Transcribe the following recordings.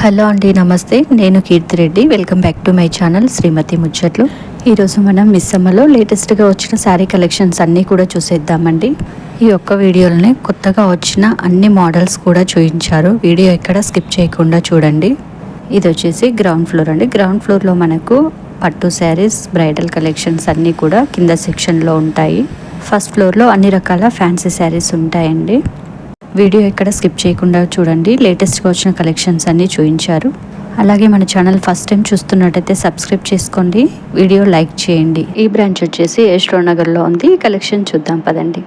Hello అండి నమస్తే. నేను Keerthi Reddy welcome back to my channel Srimathi Muchatlu. ఈరోజు మనం మిస్సమ్మలో లేటెస్ట్గా వచ్చిన శారీ కలెక్షన్స్ అన్నీ కూడా చూసేద్దామండి. ఈ ఒక్క వీడియోలోనే కొత్తగా వచ్చిన అన్ని మోడల్స్ కూడా చూపించారు. వీడియో ఎక్కడ స్కిప్ చేయకుండా చూడండి. ఇది వచ్చేసి గ్రౌండ్ ఫ్లోర్ అండి. గ్రౌండ్ ఫ్లోర్లో మనకు పట్టు శారీస్ బ్రైడల్ కలెక్షన్స్ అన్నీ కూడా కింద సెక్షన్లో ఉంటాయి. ఫస్ట్ ఫ్లోర్లో అన్ని రకాల ఫ్యాన్సీ శారీస్ ఉంటాయండి. వీడియో ఎక్కడ స్కిప్ చేయకుండా చూడండి. లేటెస్ట్గా వచ్చిన కలెక్షన్స్ అన్నీ చూపించారు అలాగే మన ఛానల్ ఫస్ట్ టైం చూస్తున్నట్టయితే సబ్స్క్రైబ్ చేసుకోండి. వీడియో లైక్ చేయండి. ఈ బ్రాంచ్ వచ్చేసి యశ్లో నగర్లో ఉంది. కలెక్షన్ చూద్దాం పదండి.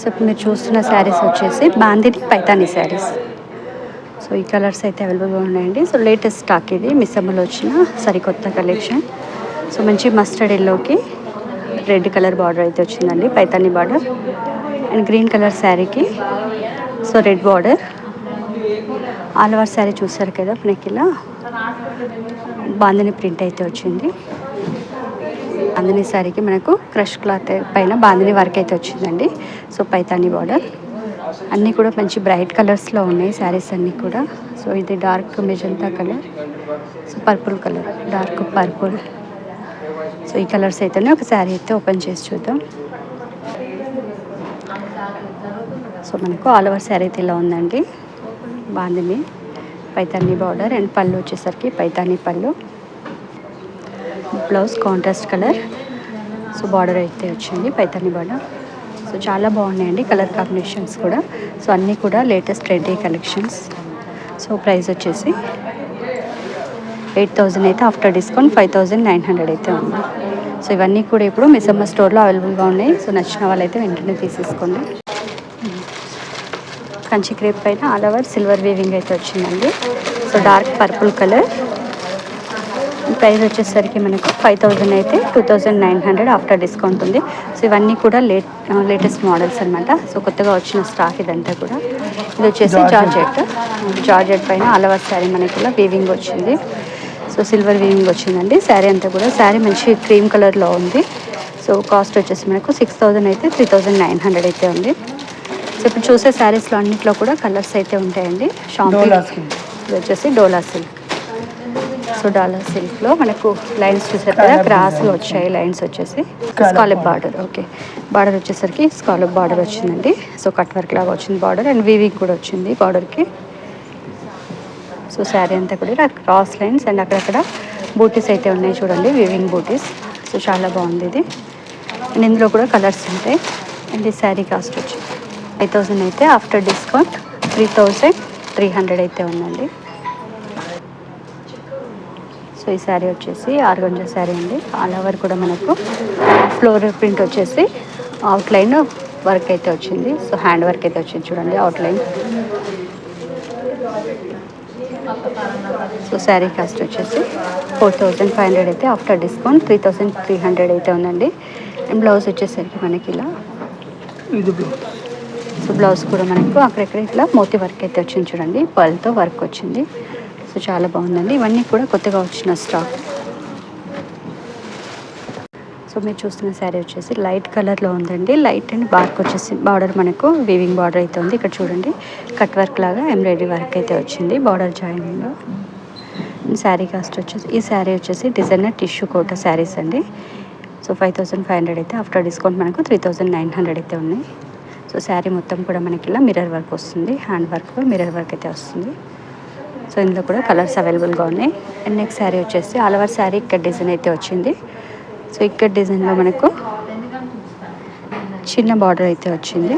సో ఇప్పుడు మీరు చూస్తున్న శారీస్ వచ్చేసి బాందిని పైతాని శారీస్. సో ఈ కలర్స్ అయితే అవైలబుల్గా ఉన్నాయండి. సో లేటెస్ట్ స్టాక్ ఇది. మిస్సమ్మలో వచ్చిన సరికొత్త కలెక్షన్. సో మంచి మస్టర్డ్ ఎల్లోకి రెడ్ కలర్ బార్డర్ అయితే వచ్చిందండి. Paithani border. And green colour శారీకి. So red border. All over sari చూసారు కదా మనకి ఇలా బాందిని ప్రింట్ అయితే వచ్చింది. బాందని శారీకి మనకు క్రష్ క్లాత్ పైన బాందని వర్క్ అయితే వచ్చిందండి. So Paithani border. అన్నీ కూడా మంచి బ్రైట్ కలర్స్లో ఉన్నాయి శారీస్ అన్నీ కూడా. సో ఇది dark magenta colour. So purple colour. Dark purple. So ఈ కలర్స్ అయితేనే ఒక శారీ అయితే ఓపెన్ చేసి చూద్దాం. సో మనకు ఆల్ ఓవర్ శారీ అయితే ఇలా ఉందండి. బాగుంది పైతాని బార్డర్ అండ్ పళ్ళు వచ్చేసరికి పైతాని పళ్ళు. Blouse contrast colour. So border అయితే వచ్చింది పైతాని బార్డర్. సో చాలా బాగున్నాయండి కలర్ కాంబినేషన్స్ కూడా. సో అన్నీ కూడా latest trendy collections. So price వచ్చేసి ఎయిట్ థౌజండ్ అయితే after discount five thousand nine hundred అయితే ఉంది. సో ఇవన్నీ కూడా ఇప్పుడు మిసమ్మ స్టోర్లో అవైలబుల్గా ఉన్నాయి. సో నచ్చిన వాళ్ళైతే వెంటనే తీసేసుకోండి. కంచి క్రేప్ పైన ఆల్ ఓవర్ సిల్వర్ వీవింగ్ అయితే వచ్చిందండి. So dark purple colour. Price వచ్చేసరికి మనకు ఫైవ్ థౌజండ్ అయితే two thousand nine hundred after discount ఉంది. సో ఇవన్నీ కూడా లేట్ లేటెస్ట్ మోడల్స్ అనమాట సో కొత్తగా వచ్చిన స్టాక్ ఇదంతా కూడా. ఇది వచ్చేసి జార్జెట్. జార్జెట్. పైన అలవర్ శారీ మనకి ఇలా వీవింగ్ వచ్చింది. సో సిల్వర్ వీవింగ్ వచ్చిందండి. శారీ అంతా కూడా శారీ మంచి క్రీమ్ కలర్లో ఉంది. సో కాస్ట్ వచ్చేసి మనకు సిక్స్ థౌజండ్ అయితే త్రీ థౌజండ్ నైన్ హండ్రెడ్ అయితే ఉంది. సో ఇప్పుడు చూసే శారీస్లో అన్నింటిలో కూడా కలర్స్ అయితే ఉంటాయండి. షాంపూ ఇది వచ్చేసి డోలా సిల్క్ సో డాలా సిల్క్లో మనకు లైన్స్ చూసారు కదా క్రాస్లో వచ్చాయి లైన్స్ వచ్చేసి. స్కాలప్ బార్డర్ ఓకే బార్డర్ వచ్చేసరికి స్కాలప్ బార్డర్ వచ్చిందండి. సో కట్ వర్క్ లాగా వచ్చింది బార్డర్ అండ్ వీవింగ్ కూడా వచ్చింది బార్డర్కి సో శారీ అంతా కూడా క్రాస్ లైన్స్ అండ్ అక్కడక్కడ బూటీస్ అయితే ఉన్నాయి చూడండి వీవింగ్ బూటీస్ సో చాలా బాగుంది ఇది. అండ్ ఇందులో కూడా కలర్స్ ఉంటాయి. అండ్ ఈ శారీ కాస్ట్ వచ్చి ఫైవ్ థౌజండ్ అయితే after discount three thousand three hundred అయితే ఉందండి. సో ఈ శారీ వచ్చేసి ఆరుగంజ శారీ అండి. ఆల్ ఓవర్ కూడా మనకు ఫ్లోర్ ప్రింట్ వచ్చేసి అవుట్లైన్ వర్క్ అయితే వచ్చింది. సో హ్యాండ్ వర్క్ అయితే వచ్చింది చూడండి అవుట్లైన్. సో శారీ కాస్ట్ వచ్చేసి ఫోర్ థౌజండ్ ఫైవ్ హండ్రెడ్ అయితే after discount three thousand three hundred అయితే ఉందండి. అండ్ బ్లౌజ్ వచ్చేసరికి మనకి ఇలా ఇది సో బ్లౌజ్ కూడా మనకు అక్కడెక్కడ ఇట్లా మోతి వర్క్ అయితే వచ్చింది చూడండి. పల్తో వర్క్ వచ్చింది. సో చాలా బాగుందండి. ఇవన్నీ కూడా కొత్తగా వచ్చిన స్టాక్ సో మీరు చూస్తున్న శారీ వచ్చేసి లైట్ కలర్లో ఉందండి. లైట్ అండ్ బార్క్ వచ్చేసి బార్డర్ మనకు వీవింగ్ బార్డర్ అయితే ఉంది. ఇక్కడ చూడండి. కట్ వర్క్ లాగా ఎంబ్రాయిడరీ వర్క్ అయితే వచ్చింది. Border joining. శారీ కాస్ట్ వచ్చేసి ఈ శారీ వచ్చేసి డిజైనర్ టిష్యూ కోట శారీస్ అండి. So five thousand five hundred అయితే ఆఫ్టర్ డిస్కౌంట్ మనకు త్రీ థౌసండ్ నైన్ హండ్రెడ్ అయితే ఉన్నాయి. సో శారీ మొత్తం కూడా మనకి ఇలా మిర్రర్ వర్క్ వస్తుంది. హ్యాండ్ వర్క్ మిర్రర్ వర్క్ అయితే వస్తుంది. సో ఇందులో కూడా కలర్స్ అవైలబుల్గా ఉన్నాయి. అండ్ నెక్స్ట్ శారీ వచ్చేసి ఆల్ శారీ ఇక్కడ డిజైన్ అయితే వచ్చింది. సో ఇక్కడ డిజైన్లో మనకు చిన్న బార్డర్ అయితే వచ్చింది.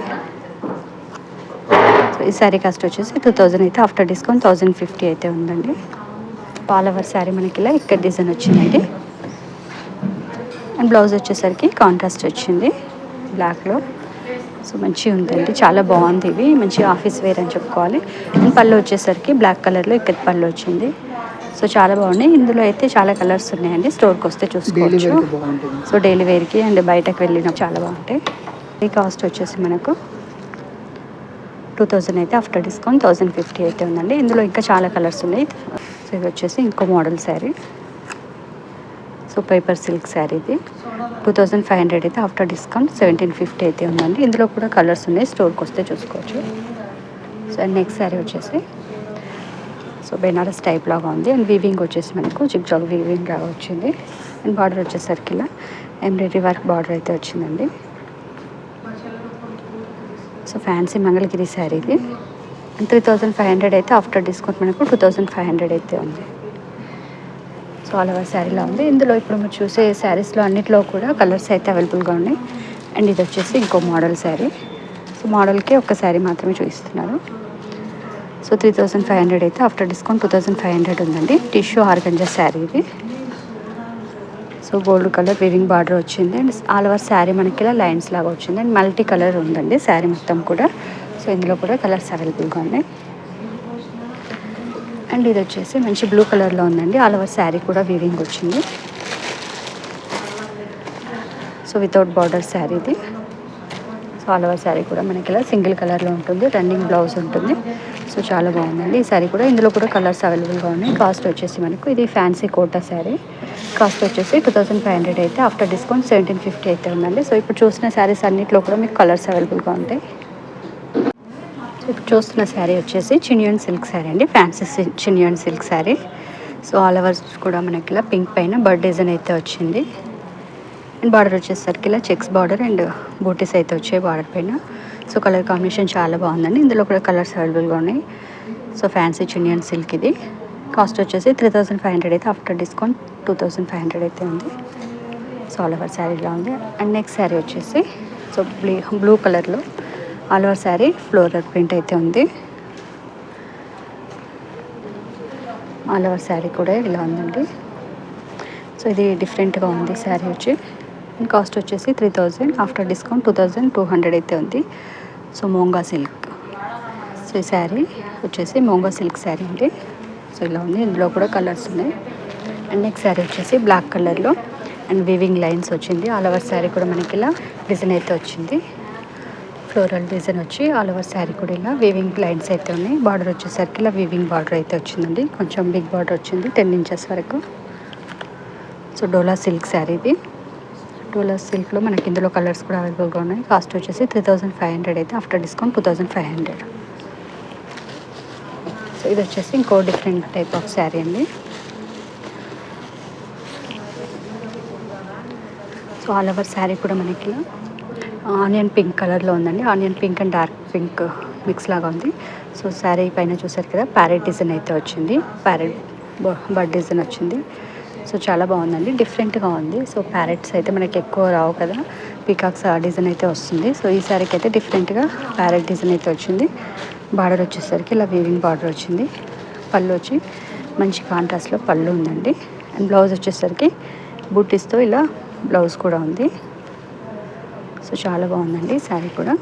సో ఈ శారీ కాస్ట్ వచ్చేసి టూ థౌజండ్ అయితే ఆఫ్టర్ డిస్కౌంట్ థౌజండ్ ఫిఫ్టీ అయితే ఉందండి. ఆల్ ఓవర్ శారీ మనకి ఇలా ఇక్కడ డిజైన్ వచ్చిందండి. అండ్ బ్లౌజ్ వచ్చేసరికి కాంట్రాస్ట్ వచ్చింది. బ్లాక్లో సో మంచిగా ఉందండి. చాలా బాగుంది ఇవి. మంచి ఆఫీస్ వేర్ అని చెప్పుకోవాలి. అండ్ పళ్ళు వచ్చేసరికి బ్లాక్ కలర్లో ఇక్కడ పళ్ళు వచ్చింది. సో చాలా బాగున్నాయి. ఇందులో అయితే చాలా కలర్స్ ఉన్నాయండి. స్టోర్కి వస్తే చూసుకోవచ్చు. సో డైలీ వేర్కి అండ్ బయటకు వెళ్ళిన చాలా బాగుంటాయి. ఈ కాస్ట్ వచ్చేసి మనకు టూ థౌజండ్ అయితే ఆఫ్టర్ డిస్కౌంట్ థౌజండ్ ఫిఫ్టీ అయితే ఉందండి. ఇందులో ఇంకా చాలా కలర్స్ ఉన్నాయి. సో ఇది వచ్చేసి ఇంకో model sari. So paper silk sari ఇది. టూ థౌజండ్ ఫైవ్ హండ్రెడ్ అయితే ఆఫ్టర్ డిస్కౌంట్ సెవెంటీన్ ఫిఫ్టీ అయితే ఉందండి. ఇందులో కూడా కలర్స్ ఉన్నాయి. స్టోర్కి వస్తే చూసుకోవచ్చు. సో నెక్స్ట్ శారీ వచ్చేసి సో బెనారస్ టైప్ లాగా ఉంది. అండ్ వీవింగ్ వచ్చేసి మనకు జిగ్జాగ్ వీవింగ్ లాగా వచ్చింది. అండ్ బార్డర్ వచ్చేసరికి ఇలా ఎంబ్రాయిడరీ వర్క్ బార్డర్ అయితే వచ్చిందండి. సో ఫ్యాన్సీ మంగళగిరి శారీ ఇది. త్రీ థౌజండ్ ఫైవ్ హండ్రెడ్ అయితే ఆఫ్టర్ డిస్కౌంట్ మనకు టూ థౌజండ్ ఫైవ్ హండ్రెడ్ అయితే ఉంది. సో ఆల్ ఓవర్ శారీలా ఉంది. ఇందులో ఇప్పుడు మీరు చూసే శారీస్లో అన్నిట్లో కూడా కలర్స్ అయితే అవైలబుల్గా ఉన్నాయి. అండ్ ఇది వచ్చేసి ఇంకో మోడల్ శారీ. సో మోడల్కి ఒక శారీ మాత్రమే చూపిస్తున్నారు. So three thousand five hundred అయితే after discount two thousand five hundred ఉందండి. టిష్యూ ఆర్గంజా శారీ ఇది. So gold colour weaving border వచ్చింది. అండ్ ఆల్ ఓవర్ శారీ మనకి ఇలా లైన్స్ లాగా వచ్చింది. అండ్ మల్టీ కలర్ ఉందండి శారీ మొత్తం కూడా. సో ఇందులో కూడా కలర్స్ అవైలబుల్గా ఉన్నాయి. అండ్ ఇది వచ్చేసి మంచి బ్లూ కలర్లో ఉందండి. ఆల్ ఓవర్ శారీ కూడా వీవింగ్ వచ్చింది. సో వితౌట్ బార్డర్ శారీ ఇది. సో ఆల్ ఓవర్ శారీ కూడా మనకి ఇలా సింగిల్ కలర్లో ఉంటుంది. రన్నింగ్ బ్లౌజ్ ఉంటుంది. సో చాలా బాగుందండి. ఈ శారీ కూడా ఇందులో కూడా కలర్స్ అవైలబుల్గా ఉన్నాయి. కాస్ట్ వచ్చేసి మనకు ఇది ఫ్యాన్సీ కోటా శారీ కాస్ట్ వచ్చేసి టూ థౌసండ్ ఫైవ్ హండ్రెడ్ అయితే. ఆఫ్టర్ డిస్కౌంట్ సెవెంటీన్ ఫిఫ్టీ అయితే ఉందండి. సో ఇప్పుడు చూసిన శారీస్ అన్నింటిలో కూడా మీకు కలర్స్ అవైలబుల్గా ఉంటాయి. ఇప్పుడు చూస్తున్న శారీ వచ్చేసి చినియన్ సిల్క్ శారీ అండి. Fancy చినియన్ silk sari. So all overs కూడా మనకి ఇలా పింక్ పైన బర్డ్ డిజైన్ అయితే వచ్చింది. అండ్ బార్డర్ వచ్చేసరికి ఇలా చెక్స్ బార్డర్ అండ్ బూటీస్ అయితే వచ్చాయి బార్డర్ పైన. సో కలర్ కాంబినేషన్ చాలా బాగుందండి. ఇందులో కూడా కలర్స్ అవైలబుల్గా ఉన్నాయి. సో ఫ్యాన్సీ చినియన్ సిల్క్ ఇది. కాస్ట్ వచ్చేసి త్రీ థౌసండ్ ఫైవ్ హండ్రెడ్ అయితే after discount two thousand five hundred అయితే ఉంది. సో ఆల్ ఓవర్ శారీలో ఉంది. అండ్ నెక్స్ట్ శారీ వచ్చేసి సో బ్లూ బ్లూ కలర్లో all over sari floral print అయితే ఉంది. ఆల్ ఓవర్ శారీ కూడా ఇలా ఉందండి. సో ఇది డిఫరెంట్గా ఉంది శారీ వచ్చి. కాస్ట్ వచ్చేసి three thousand after discount two thousand two hundred అయితే ఉంది. So Monga silk. సో ఈ శారీ వచ్చేసి మోంగా సిల్క్ శారీ అండి. సో ఇలా ఉంది. ఇందులో కూడా కలర్స్ ఉన్నాయి. అండ్ నెక్స్ట్ శారీ వచ్చేసి బ్లాక్ కలర్లో అండ్ వివింగ్ లైన్స్ వచ్చింది. ఆల్ ఓవర్ శారీ కూడా మనకి ఇలా డిజైన్ అయితే వచ్చింది. ఫ్లోరల్ డిజైన్ వచ్చి ఆల్ ఓవర్ శారీ కూడా ఇలా వీవింగ్ లైన్స్ అయితే ఉన్నాయి. బార్డర్ వచ్చేసరికి ఇలా వీవింగ్ బార్డర్ అయితే వచ్చిందండి. కొంచెం బిగ్ బార్డర్ వచ్చింది టెన్ ఇంచెస్ వరకు. సో డోలా సిల్క్ శారీ ఇది. డోలా సిల్క్లో మనకి ఇందులో కలర్స్ కూడా అవైలబుల్గా ఉన్నాయి. కాస్ట్ వచ్చేసి త్రీ థౌజండ్ ఫైవ్ హండ్రెడ్ అయితే. After discount two thousand five hundred so ఇది వచ్చేసి ఇంకో డిఫరెంట్ టైప్ ఆఫ్ శారీ అండి. సో ఆల్ ఓవర్ శారీ కూడా మనకి ఆనియన్ పింక్ కలర్లో ఉందండి. Onion pink and dark pink mix లాగా ఉంది. సో శారీ పైన చూసారు కదా ప్యారెట్ డిజైన్ అయితే వచ్చింది. ప్యారెట్ బర్డ్ డిజైన్ వచ్చింది. సో చాలా బాగుందండి. డిఫరెంట్గా ఉంది. సో ప్యారెట్స్ అయితే మనకి ఎక్కువ రావు కదా పీకాక్స్ ఆ డిజైన్ అయితే వస్తుంది. సో ఈ శారీకి అయితే డిఫరెంట్గా ప్యారెట్ డిజైన్ అయితే వచ్చింది. బార్డర్ వచ్చేసరికి ఇలా వీవింగ్ బార్డర్ వచ్చింది. పళ్ళు వచ్చి మంచి కాంట్రాస్ట్లో పళ్ళు ఉందండి. అండ్ బ్లౌజ్ వచ్చేసరికి బుట్టిస్తో ఇలా బ్లౌజ్ కూడా ఉంది. సో చాలా బాగుందండి శారీ కూడా.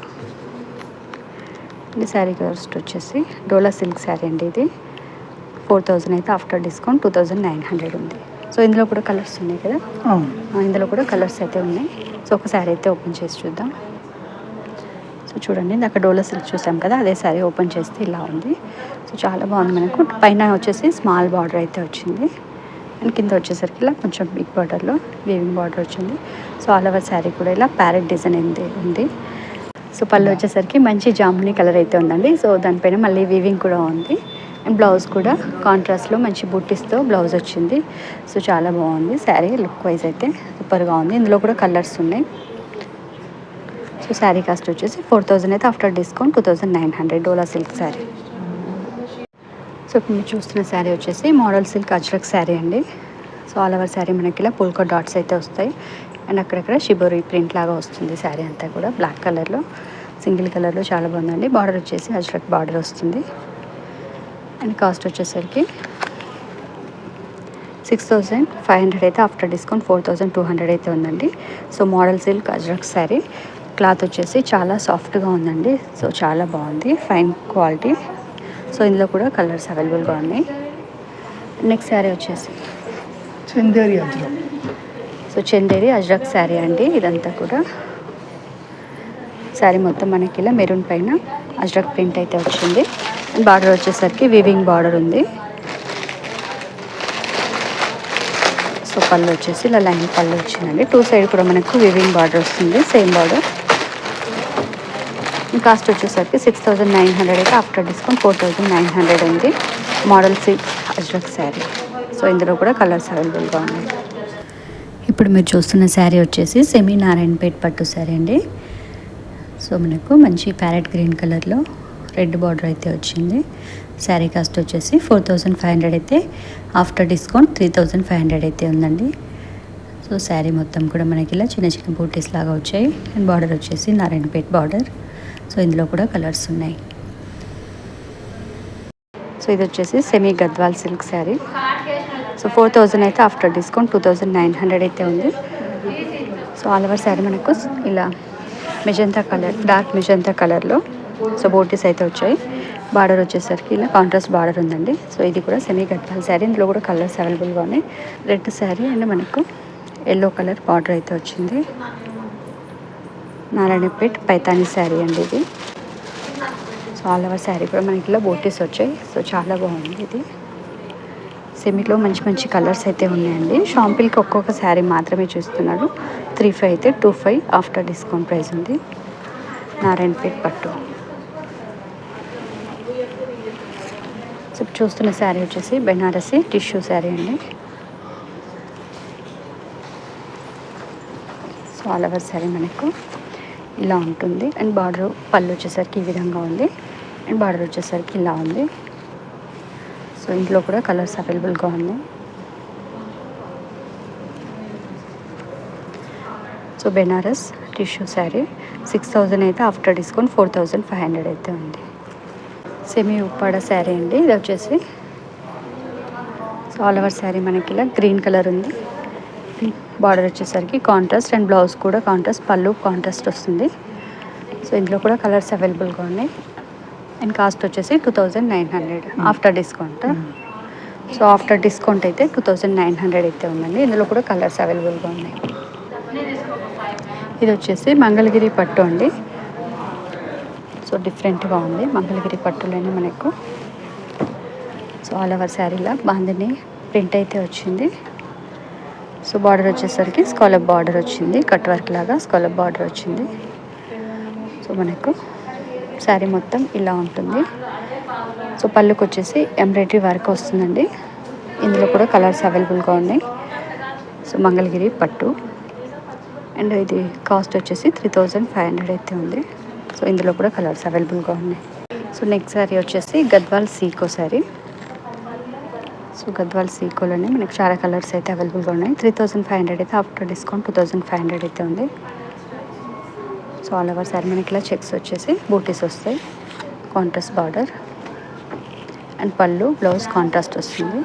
ఈ శారీ కాస్ట్ వచ్చేసి డోలా సిల్క్ శారీ అండి ఇది. ఫోర్ థౌజండ్ అయితే after discount two thousand nine hundred ఉంది. సో ఇందులో కూడా కలర్స్ ఉన్నాయి కదా? ఇందులో కూడా కలర్స్ అయితే ఉన్నాయి. సో ఒక శారీ అయితే ఓపెన్ చేసి చూద్దాం. సో చూడండి ఇందాక డోలా సిల్క్ చూసాం కదా అదే శారీ ఓపెన్ చేస్తే ఇలా ఉంది. సో చాలా బాగుంది మనకు. పైన వచ్చేసి స్మాల్ బార్డర్ అయితే వచ్చింది. అండ్ కింద వచ్చేసరికి ఇలా కొంచెం బిగ్ బార్డర్లో వీవింగ్ బార్డర్ వచ్చింది. సో ఆల్ ఓవర్ శారీ కూడా ఇలా ప్యారెట్ డిజైన్ అయింది ఉంది. సో పళ్ళు వచ్చేసరికి మంచి జాముని కలర్ అయితే ఉందండి. సో దానిపైన మళ్ళీ వీవింగ్ కూడా ఉంది. అండ్ బ్లౌజ్ కూడా కాంట్రాస్ట్లో మంచి బుట్టిస్తో బ్లౌజ్ వచ్చింది. సో చాలా బాగుంది శారీ లుక్ వైజ్ అయితే. సూపర్గా ఉంది. ఇందులో కూడా కలర్స్ ఉన్నాయి. సో శారీ కాస్ట్ వచ్చేసి ఫోర్ థౌజండ్ అయితే after discount two thousand nine hundred డోలా సిల్క్ శారీ సో ఇప్పుడు మీరు చూస్తున్న శారీ వచ్చేసి మోడల్ సిల్క్ అజ్రక్ శారీ అండి. సో ఆల్ ఓవర్ శారీ మనకి ఇలా పుల్కో డాట్స్ అయితే వస్తాయి. అండ్ అక్కడక్కడ షిబోరి ప్రింట్ లాగా వస్తుంది శారీ అంతా కూడా బ్లాక్ కలర్లో సింగిల్ కలర్లో చాలా బాగుందండి. బార్డర్ వచ్చేసి అజ్రక్ బార్డర్ వస్తుంది. అండ్ కాస్ట్ వచ్చేసరికి సిక్స్ థౌజండ్ ఫైవ్ హండ్రెడ్ అయితే after discount four thousand two hundred అయితే ఉందండి. So model silk ajrakh sari. Cloth వచ్చేసి చాలా సాఫ్ట్గా ఉందండి. సో చాలా బాగుంది. ఫైన్ క్వాలిటీ సో ఇందులో కూడా కలర్స్ అవైలబుల్గా ఉన్నాయి. నెక్స్ట్ శారీ వచ్చేసి చందేరి అజ్రక్. సో చందేరి అజ్రక్ శారీ అండి ఇదంతా కూడా. శారీ మొత్తం మనకి ఇలా మెరూన్ పైన అజ్రక్ ప్రింట్ అయితే వచ్చింది. అండ్ బార్డర్ వచ్చేసరికి వివింగ్ బార్డర్ ఉంది. సో పళ్ళు వచ్చేసి ఇలా లైన్ పళ్ళు వచ్చిందండి టూ సైడ్ కూడా మనకు వివింగ్ బార్డర్ వస్తుంది సేమ్ బార్డర్. కాస్ట్ వచ్చేసరికి సిక్స్ థౌజండ్ నైన్ హండ్రెడ్ అయితే after discount four thousand nine hundred ఉంది. Model silk ajrakh sari so ఇందులో కూడా కలర్స్ అవైలబుల్గా ఉన్నాయి. ఇప్పుడు మీరు చూస్తున్న శారీ వచ్చేసి సెమీ నారాయణపేట్ పట్టు శారీ అండి. సో మనకు మంచి ప్యారెట్ గ్రీన్ కలర్లో రెడ్ బార్డర్ అయితే వచ్చింది. శారీ కాస్ట్ వచ్చేసి ఫోర్ థౌజండ్ ఫైవ్ హండ్రెడ్ అయితే after discount three thousand five hundred అయితే ఉందండి. సో శారీ మొత్తం కూడా మనకి ఇలా చిన్న చిన్న బూటీస్ లాగా వచ్చాయి. అండ్ బార్డర్ వచ్చేసి నారాయణపేట్ బార్డర్ సో ఇందులో కూడా కలర్స్ ఉన్నాయి. సో ఇది వచ్చేసి semi Gadwal silk sari. So four thousand అయితే after discount two thousand nine hundred అయితే ఉంది. సో ఆల్ ఓవర్ శారీ మనకు ఇలా మెజంతా కలర్ డార్క్ మెజంతా కలర్లో. సో బోటీస్ అయితే వచ్చాయి. బార్డర్ వచ్చేసరికి ఇలా కాంట్రాస్ట్ బార్డర్ ఉందండి. సో ఇది కూడా సెమీ గద్వాల్ శారీ. ఇందులో కూడా కలర్స్ అవైలబుల్గా ఉన్నాయి. రెడ్ శారీ అండ్ మనకు ఎల్లో కలర్ బార్డర్ అయితే వచ్చింది. నారాయణపేట్ పైతాని శారీ అండి ఇది. సో ఆల్ ఓవర్ శారీ కూడా మనకి ఇలా బోటీస్ వచ్చాయి. సో చాలా బాగుంది ఇది. సెమీలో మంచి మంచి కలర్స్ అయితే ఉన్నాయండి. షాంపిల్కి ఒక్కొక్క శారీ మాత్రమే చూస్తున్నాడు త్రీ ఫైవ్ అయితే two five after discount price ఉంది. నారాయణపేట్ పట్టు. సో ఇప్పుడు చూస్తున్న శారీ వచ్చేసి బెనారసి టిష్యూ శారీ అండి. సో ఆల్ ఓవర్ శారీ మనకు. ఇలా ఉంటుంది. అండ్ బార్డర్ పళ్ళు వచ్చేసరికి ఈ విధంగా ఉంది. అండ్ బార్డర్ వచ్చేసరికి ఇలా ఉంది. సో ఇంట్లో కూడా కలర్స్ అవైలబుల్గా ఉన్నాయి. So Banaras tissue sari six thousand అయితే after discount four thousand five hundred అయితే ఉంది. సెమీ ఉప్పాడ శారీ అండి. ఇది వచ్చేసి సో ఆల్ ఓవర్ శారీ మనకి ఇలా గ్రీన్ కలర్ ఉంది. బార్డర్ వచ్చేసరికి కాంట్రాస్ట్ అండ్ బ్లౌజ్ కూడా కాంట్రాస్ట్ పళ్ళు కాంట్రాస్ట్ వస్తుంది. సో ఇందులో కూడా కలర్స్ అవైలబుల్గా ఉన్నాయి. అండ్ కాస్ట్ వచ్చేసి two thousand nine hundred after discount so after discount అయితే టూ థౌజండ్ నైన్ హండ్రెడ్ అయితే ఉందండి. ఇందులో కూడా కలర్స్ అవైలబుల్గా ఉన్నాయి. ఇది వచ్చేసి మంగళగిరి పట్టు అండి. సో డిఫరెంట్గా ఉంది. మంగళగిరి పట్టులోనే మనకు. సో ఆల్ ఓవర్ శారీలా బాందిని ప్రింట్ అయితే వచ్చింది. సో బార్డర్ వచ్చేసరికి స్కాలప్ బార్డర్ వచ్చింది. కట్ వర్క్ లాగా స్కాలప్ బార్డర్ వచ్చింది. సో మనకు శారీ మొత్తం ఇలా ఉంటుంది. సో పళ్ళుకి వచ్చేసి ఎంబ్రాయిడరీ వర్క్ వస్తుందండి. ఇందులో కూడా కలర్స్ అవైలబుల్గా ఉన్నాయి. సో మంగళగిరి పట్టు. అండ్ ఇది కాస్ట్ వచ్చేసి త్రీ థౌజండ్ ఫైవ్ హండ్రెడ్ అయితే ఉంది. సో ఇందులో కూడా కలర్స్ అవైలబుల్గా ఉన్నాయి. సో నెక్స్ట్ శారీ వచ్చేసి గద్వాల్ సీకో శారీ. సో గద్వాల్ సీకోలోనే మనకి చాలా కలర్స్ అయితే అవైలబుల్గా ఉన్నాయి. త్రీ థౌసండ్ ఫైవ్ హండ్రెడ్ అయితే after discount two thousand five hundred అయితే ఉంది. సో ఆల్ ఓవర్ సారీ మనకి ఇలా చెక్స్ వచ్చేసి బూటీస్ వస్తాయి. కాంట్రాస్ట్ బార్డర్ అండ్ పళ్ళు బ్లౌజ్ కాంట్రాస్ట్ వస్తుంది.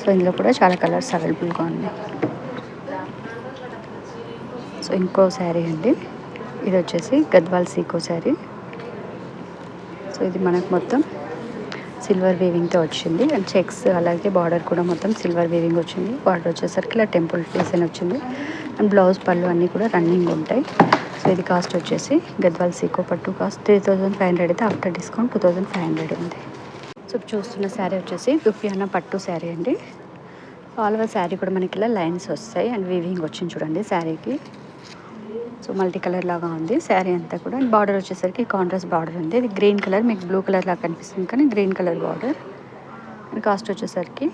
సో ఇందులో కూడా చాలా కలర్స్ అవైలబుల్గా ఉన్నాయి. సో ఇంకో శారీ అండి. ఇది వచ్చేసి గద్వాల్ సీకో శారీ సో ఇది మనకు మొత్తం సిల్వర్ వీవింగ్తో వచ్చింది. అండ్ చెక్స్ అలాగే బార్డర్ కూడా మొత్తం సిల్వర్ వీవింగ్ వచ్చింది. బార్డర్ వచ్చేసరికి ఇలా టెంపుల్ డిజైన్ వచ్చింది. అండ్ బ్లౌజ్ పళ్ళు అన్నీ కూడా రన్నింగ్ ఉంటాయి. సో ఇది కాస్ట్ వచ్చేసి గద్వాల్ సీకో పట్టు cost three thousand five hundred అయితే after discount two thousand five hundred ఉంది. సో చూస్తున్న శారీ వచ్చేసి దుప్పియాన పట్టు శారీ అండి. ఆల్ ఓవర్ శారీ కూడా మనకి ఇలా లైన్స్ వస్తాయి. అండ్ వీవింగ్ వచ్చింది చూడండి శారీకి. సో మల్టీ కలర్ లాగా ఉంది శారీ అంతా కూడా. అండ్ బార్డర్ వచ్చేసరికి కాంట్రాస్ట్ బార్డర్ ఉంది. ఇది గ్రీన్ కలర్ మీకు బ్లూ కలర్ లాగా కనిపిస్తుంది కానీ గ్రీన్ కలర్ బార్డర్. కాస్ట్ వచ్చేసరికి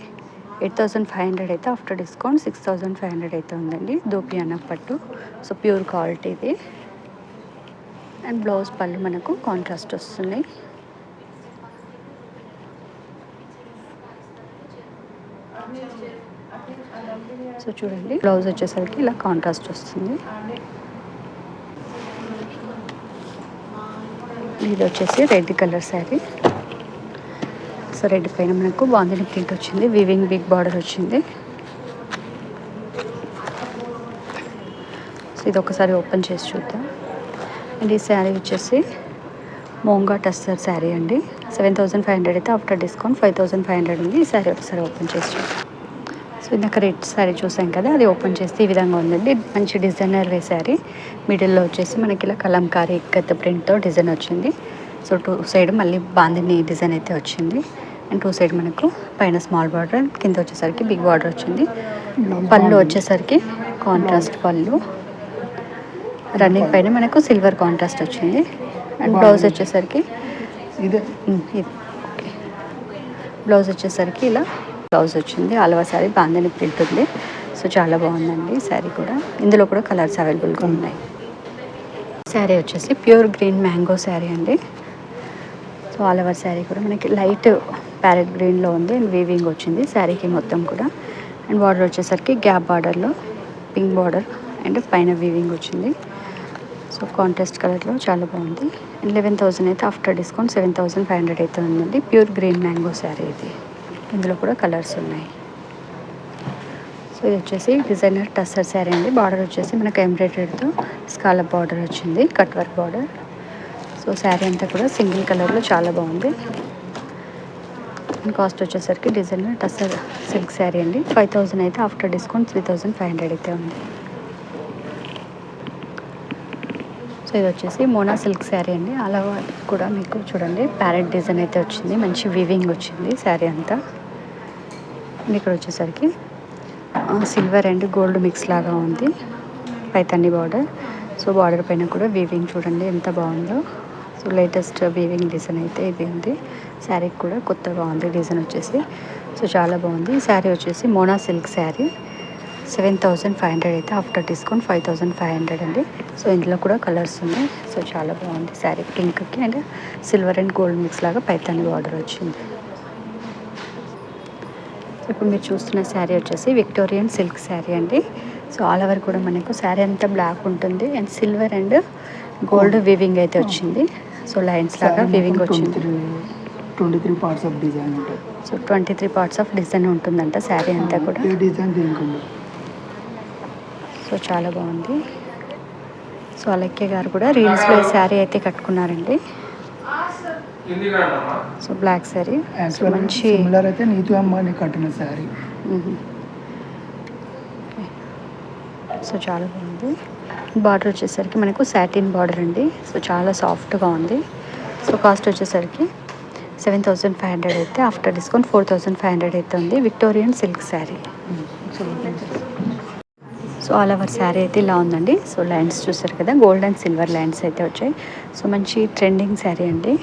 ఎయిట్ థౌసండ్ ఫైవ్ హండ్రెడ్ అయితే after discount six thousand five hundred అయితే ఉందండి. దోపి అన్న పట్టు. సో ప్యూర్ క్వాలిటీ ఇది. అండ్ బ్లౌజ్ పళ్ళు మనకు కాంట్రాస్ట్ వస్తున్నాయి సో చూడండి బ్లౌజ్ వచ్చేసరికి ఇలా కాంట్రాస్ట్ వస్తుంది. ఇది వచ్చేసి red colour sari. So red పైన మనకు బాందిని ప్రింట్ వచ్చింది వివింగ్ బిగ్ బార్డర్ వచ్చింది. సో ఇది ఒకసారి ఓపెన్ చేసి చూద్దాం. అండ్ ఈ శారీ వచ్చేసి మోంగా టస్సర్ శారీ అండి. సెవెన్ థౌసండ్ ఫైవ్ హండ్రెడ్ అయితే after discount five thousand five hundred ఉంది. ఈ శారీ ఒకసారి ఓపెన్ చేసి చూద్దాం. సో ఇందాక రెడ్ శారీ చూసాం కదా అది ఓపెన్ చేస్తే ఈ విధంగా ఉందండి. మంచి డిజైనర్ వే శారీ మిడిల్లో వచ్చేసి మనకి ఇలా కలంకారీ ఇక్కత్ ప్రింట్తో డిజైన్ వచ్చింది. సో టూ సైడ్ మళ్ళీ బాందిని డిజైన్ అయితే వచ్చింది. అండ్ టూ సైడ్ మనకు పైన స్మాల్ బార్డర్ కింద వచ్చేసరికి బిగ్ బార్డర్ వచ్చింది. పళ్ళు వచ్చేసరికి కాంట్రాస్ట్ పళ్ళు. రన్నింగ్ పైన మనకు సిల్వర్ కాంట్రాస్ట్ వచ్చింది. అండ్ బ్లౌజ్ వచ్చేసరికి ఇది? ఓకే బ్లౌజ్ వచ్చేసరికి ఇలా బ్లౌజ్ వచ్చింది. ఆల్వా శారీ బాందని ప్రింట్ ఉంది సో చాలా బాగుందండి శారీ కూడా. ఇందులో కూడా కలర్స్ అవైలబుల్గా ఉన్నాయి. శారీ వచ్చేసి ప్యూర్ గ్రీన్ మ్యాంగో శారీ అండి. సో ఆల్ ఓవర్ శారీ కూడా మనకి లైట్ ప్యారెట్ గ్రీన్లో ఉంది. అండ్ వీవింగ్ వచ్చింది శారీకి మొత్తం కూడా. అండ్ బార్డర్ వచ్చేసరికి గ్యాప్ బార్డర్లో పింక్ బార్డర్ అండ్ పైన వీవింగ్ వచ్చింది. సో కాంట్రాస్ట్ కలర్లో చాలా బాగుంది. అండ్ లెవెన్ థౌసండ్ అయితే after discount seven thousand five hundred అయితే ఉందండి. ప్యూర్ గ్రీన్ మ్యాంగో శారీ ఇది. ఇందులో కూడా కలర్స్ ఉన్నాయి. సో ఇది వచ్చేసి డిజైనర్ టస్సర్ శారీ అండి. బార్డర్ వచ్చేసి మనకు ఎంబ్రాయిడరీతో స్కాలప్ బార్డర్ వచ్చింది cut work border. So sari అంతా కూడా సింగిల్ కలర్లో చాలా బాగుంది. కాస్ట్ వచ్చేసరికి డిజైనర్ టస్సర్ సిల్క్ శారీ అండి. ఫైవ్ థౌజండ్ అయితే after discount three thousand five hundred అయితే ఉంది. సో ఇది వచ్చేసి మోనా సిల్క్ శారీ అండి. అలా కూడా మీకు చూడండి ప్యారెట్ డిజైన్ అయితే వచ్చింది. మంచి వివింగ్ వచ్చింది శారీ అంతా. అండ్ ఇక్కడ వచ్చేసరికి సిల్వర్ అండ్ గోల్డ్ మిక్స్ లాగా ఉంది పైతన్ని బార్డర్ సో బార్డర్ పైన కూడా వీవింగ్ చూడండి ఎంత బాగుందో. సో లేటెస్ట్ వీవింగ్ డిజైన్ అయితే ఇది ఉంది. శారీకి కూడా కొత్తగా ఉంది డిజైన్ వచ్చేసి. సో చాలా బాగుంది. ఈ శారీ వచ్చేసి Mona silk sari seven thousand five hundred అయితే after discount five thousand five hundred అండి. సో ఇందులో కూడా కలర్స్ ఉన్నాయి. సో చాలా బాగుంది శారీ పింక్కి. And silver and gold mix లాగా పైతాని బార్డర్ వచ్చింది. ఇప్పుడు మీరు చూస్తున్న శారీ వచ్చేసి విక్టోరియన్ సిల్క్ శారీ అండి. సో ఆల్ ఓవర్ కూడా మనకు శారీ అంతా బ్లాక్ ఉంటుంది. And silver and gold weaving అయితే వచ్చింది. సో లైన్స్ లాగా వివింగ్ వచ్చింది. Twenty three parts of design ఉంటాయి. So twenty three parts of design ఉంటుందంట శారీ అంతా కూడా. డిజైన్ సో చాలా బాగుంది. సో అలక్య గారు కూడా రీల్స్లో శారీ అయితే కట్టుకున్నారండి. సో బ్లాక్ శారీ మంచి సిమిలర్ అయితే నీతు అమ్మని కట్టిన శారీ. సో చాలా బాగుంది. బార్డర్ వచ్చేసరికి మనకు సాటిన్ బార్డర్ అండి. సో చాలా సాఫ్ట్గా ఉంది. సో కాస్ట్ వచ్చేసరికి సెవెన్ థౌసండ్ ఫైవ్ హండ్రెడ్ అయితే after discount four thousand five hundred అయితే ఉంది. Victorian silk sari so all over sari అయితే ఇలా ఉందండి. సో లైన్స్ చూసారు కదా గోల్డ్ అండ్ సిల్వర్ లైన్స్ అయితే వచ్చాయి. సో మంచి ట్రెండింగ్ శారీ అండి.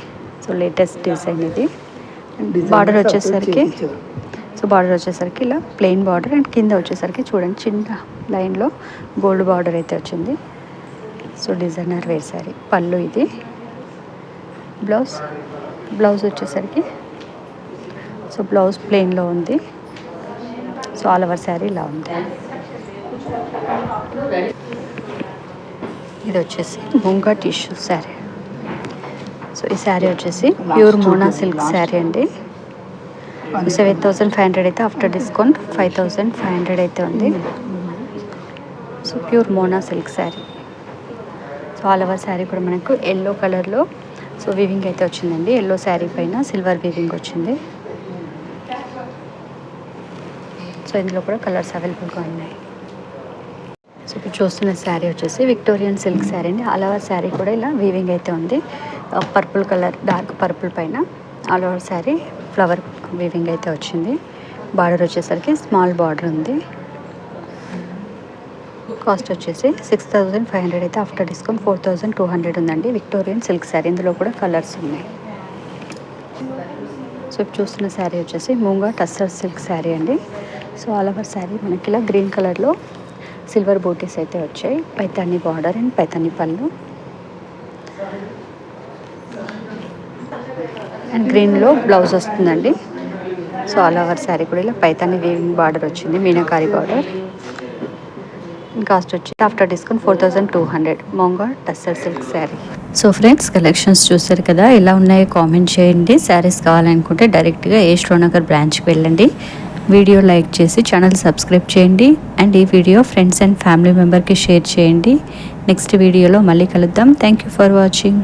సో లేటెస్ట్ డిజైన్ ఇది. బార్డర్ వచ్చేసరికి సో బార్డర్ వచ్చేసరికి ఇలా ప్లెయిన్ బార్డర్ అండ్ కింద వచ్చేసరికి చూడండి చిన్న లైన్లో గోల్డ్ బార్డర్ అయితే వచ్చింది. సో డిజైనర్ వేర్ శారీ పళ్ళు ఇది. బ్లౌజ్ బ్లౌజ్ వచ్చేసరికి సో బ్లౌజ్ ప్లెయిన్లో ఉంది. సో ఆల్ ఓవర్ శారీ ఇలా ఉంది. ఇది వచ్చేసి ముంగా టిష్యూ శారీ సో ఈ శారీ వచ్చేసి ప్యూర్ మోనా సిల్క్ శారీ అండి. సెవెన్ థౌసండ్ ఫైవ్ హండ్రెడ్ అయితే after discount five thousand five hundred అయితే ఉంది. So pure Mona silk sari. So all over sari కూడా మనకు ఎల్లో కలర్లో సో వివింగ్ అయితే వచ్చిందండి. ఎల్లో శారీ పైన సిల్వర్ వివింగ్ వచ్చింది. సో ఇందులో కూడా కలర్స్ అవైలబుల్గా ఉన్నాయి. సో ఇప్పుడు చూస్తున్న శారీ వచ్చేసి విక్టోరియన్ సిల్క్ శారీ అండి. ఆల్ ఓవర్ శారీ కూడా ఇలా వీవింగ్ అయితే ఉంది. పర్పుల్ కలర్ డార్క్ పర్పుల్ పైన all over sari flower weaving అయితే వచ్చింది. బార్డర్ వచ్చేసరికి స్మాల్ బార్డర్ ఉంది. కాస్ట్ వచ్చేసి సిక్స్ థౌజండ్ ఫైవ్ హండ్రెడ్ అయితే after discount four thousand two hundred ఉందండి. Victorian silk sari. ఇందులో కూడా కలర్స్ ఉన్నాయి. సో ఇప్పుడు చూస్తున్న శారీ వచ్చేసి మూంగా టస్సర్ సిల్క్ శారీ అండి. సో ఆల్ ఓవర్ శారీ మనకి ఇలా గ్రీన్ కలర్లో సిల్వర్ బూటీస్ అయితే వచ్చాయి. పైతాని బార్డర్ అండ్ పైతాని పళ్ళు. అండ్ గ్రీన్లో బ్లౌజ్ వస్తుందండి. సో ఆల్ ఓవర్ శారీ కూడా ఇలా పైతాని వీవింగ్ బార్డర్ వచ్చింది మీనాకారి బార్డర్. కాస్ట్ వచ్చి after discount four thousand two hundred Moonga tussar silk sari. So friends collections చూసారు కదా ఎలా ఉన్నాయో కామెంట్ చేయండి. శారీస్ కావాలనుకుంటే డైరెక్ట్గా ఏ శ్రోనగర్ బ్రాంచ్కి వెళ్ళండి. వీడియో లైక్ చేసి ఛానల్ సబ్స్క్రైబ్ చేయండి. అండ్ ఈ వీడియో ఫ్రెండ్స్ అండ్ ఫ్యామిలీ మెంబర్కి షేర్ చేయండి. నెక్స్ట్ వీడియోలో మళ్ళీ కలుద్దాం. Thank you for watching.